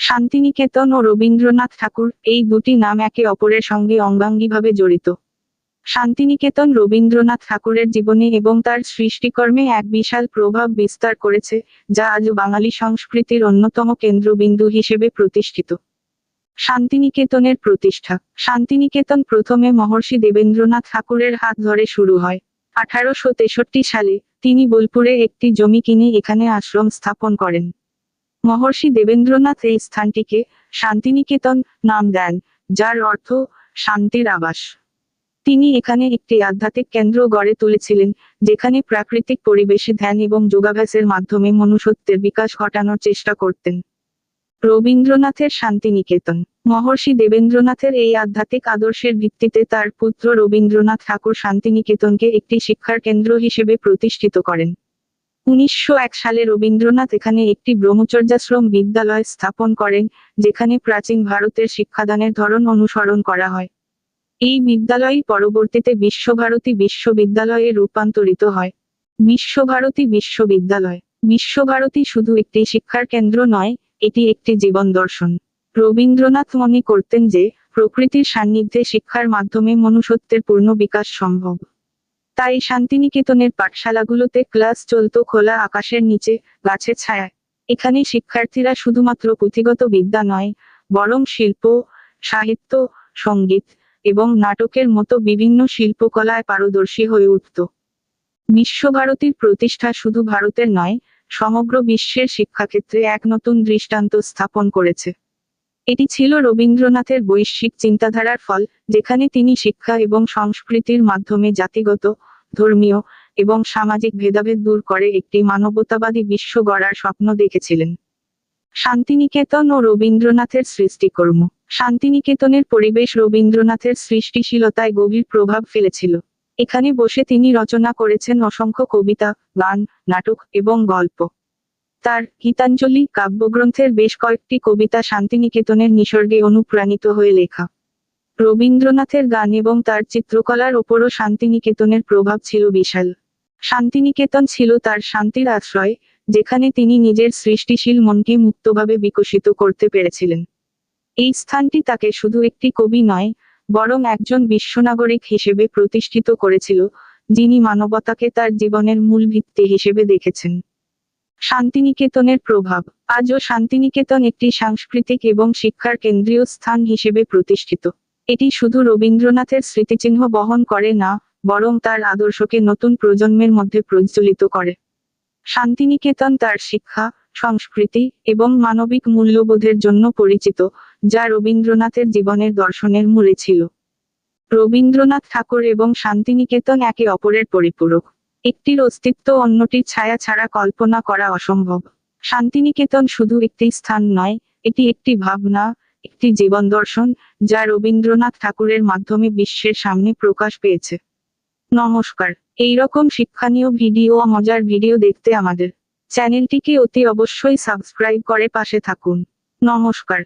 শান্তিনিকেতন ও রবীন্দ্রনাথ ঠাকুর, এই দুটি নাম একে অপরের সঙ্গে অঙ্গাঙ্গিভাবে জড়িত। শান্তিনিকেতন রবীন্দ্রনাথ ঠাকুরের জীবনে এবং তার সৃষ্টিকর্মে এক বিশাল প্রভাব বিস্তার করেছে, যা আজ বাঙালি সংস্কৃতির অন্যতম কেন্দ্রবিন্দু হিসেবে প্রতিষ্ঠিত। শান্তিনিকেতনের প্রতিষ্ঠা। শান্তিনিকেতন প্রথমে মহর্ষি দেবেন্দ্রনাথ ঠাকুরের হাত ধরে শুরু হয়। আঠারোশো তেষট্টি সালে তিনি বোলপুরে একটি জমি কিনে এখানে আশ্রম স্থাপন করেন। মহর্ষি দেবেন্দ্রনাথ এই স্থানটিকে শান্তিনিকেতন নাম দেন, যার অর্থ শান্তির আবাস। তিনি এখানে একটি আধ্যাত্মিক কেন্দ্র গড়ে তুলেছিলেন, যেখানে প্রাকৃতিক পরিবেশে, ধ্যান এবং যোগাভ্যাসের মাধ্যমে মনুষ্যত্বের বিকাশ ঘটানোর চেষ্টা করতেন। রবীন্দ্রনাথের শান্তিনিকেতন। মহর্ষি দেবেন্দ্রনাথের এই আধ্যাত্মিক আদর্শের ভিত্তিতে তার পুত্র রবীন্দ্রনাথ ঠাকুর শান্তিনিকেতনকে একটি শিক্ষার কেন্দ্র হিসেবে প্রতিষ্ঠিত করেন। উনিশশো এক সালে রবীন্দ্রনাথ এখানে একটি ব্রহ্মচর্যাশ্রম বিদ্যালয় স্থাপন করেন, যেখানে প্রাচীন ভারতের শিক্ষাদানের ধরন অনুসরণ করা হয়। এই বিদ্যালয়ই পরবর্তীতে বিশ্বভারতী বিশ্ববিদ্যালয়ে রূপান্তরিত হয়। বিশ্বভারতী বিশ্ববিদ্যালয়। বিশ্বভারতী শুধু একটি শিক্ষার কেন্দ্র নয় এটি একটি জীবন দর্শন। রবীন্দ্রনাথ মনে করতেন যে, প্রকৃতির সান্নিধ্যে শিক্ষার মাধ্যমে মনুষ্যত্বের পূর্ণ বিকাশ সম্ভব। তাই শান্তিনিকেতনের পাঠশালাগুলোতে ক্লাস চলত খোলা আকাশের নিচে, গাছের ছায়ায়। এখানে শিক্ষার্থীরা শুধুমাত্র পুঁথিগত বিদ্যা নয়, বরং শিল্প, সাহিত্য, সংগীত এবং নাটকের মতো বিভিন্ন শিল্পকলায় পারদর্শী হয়ে উঠত। বিশ্বভারতীর প্রতিষ্ঠা শুধু ভারতের নয় সমগ্র বিশ্বের শিক্ষাক্ষেত্রে এক নতুন দৃষ্টান্ত স্থাপন করেছে। এটি ছিল রবীন্দ্রনাথের বৈশ্বিক চিন্তাধারার ফল, যেখানে তিনি শিক্ষা এবং সংস্কৃতির মাধ্যমে জাতিগত, ধর্মীয় এবং সামাজিক ভেদাভেদ দূর করে একটি মানবতাবাদী বিশ্ব গড়ার স্বপ্ন দেখেছিলেন। শান্তিনিকেতন ও রবীন্দ্রনাথের সৃষ্টিকর্ম। শান্তিনিকেতনের পরিবেশ রবীন্দ্রনাথের সৃষ্টিশীলতায় গভীর প্রভাব ফেলেছিল। এখানে বসে তিনি রচনা করেছেন অসংখ্য কবিতা, গান, নাটক এবং গল্প। তার গীতাঞ্জলি কাব্যগ্রন্থের বেশ কয়েকটি কবিতা শান্তিনিকেতনের নিসর্গে অনুপ্রাণিত হয়ে লেখা। রবীন্দ্রনাথের গান এবং তার চিত্রকলার ওপরও শান্তিনিকেতনের প্রভাব ছিল বিশাল। শান্তিনিকেতন ছিল তার শান্তির আশ্রয়, যেখানে তিনি নিজের সৃষ্টিশীল মনকে মুক্তভাবে বিকশিত করতে পেরেছিলেন। এই স্থানটি তাকে শুধু একটি কবি নয় বরং একজন বিশ্বনাগরিক হিসেবে প্রতিষ্ঠিত করেছিল, যিনি মানবতাকে তার জীবনের মূল ভিত্তি হিসেবে দেখেছেন। শান্তিনিকেতনের প্রভাব। আজও শান্তিনিকেতন একটি সাংস্কৃতিক এবং শিক্ষার কেন্দ্রীয় স্থান হিসেবে প্রতিষ্ঠিত। এটি শুধু রবীন্দ্রনাথের স্মৃতিচিহ্ন বহন করে না, বরং তার আদর্শকে নতুন প্রজন্মের মধ্যে প্রজ্বলিত করে। শান্তিনিকেতন তার শিক্ষা সংস্কৃতি এবং মানবিক মূল্যবোধের জন্য পরিচিত, যা রবীন্দ্রনাথের জীবনের দর্শনের মূলে ছিল। রবীন্দ্রনাথ ঠাকুর এবং শান্তিনিকেতন একে অপরের পরিপূরক। একটির অস্তিত্ব অন্যটির ছায়া ছাড়া কল্পনা করা অসম্ভব। শান্তিনিকেতন শুধু একটি স্থান নয়, এটি একটি ভাবনা, একটি জীবন দর্শন, যা রবীন্দ্রনাথ ঠাকুরের মাধ্যমে বিশ্বের সামনে প্রকাশ পেয়েছে। নমস্কার। এই রকম শিক্ষণীয় ভিডিও মজার ভিডিও দেখতে আমাদের চ্যানেলটিকে অতি অবশ্যই সাবস্ক্রাইব করে পাশে থাকুন। নমস্কার।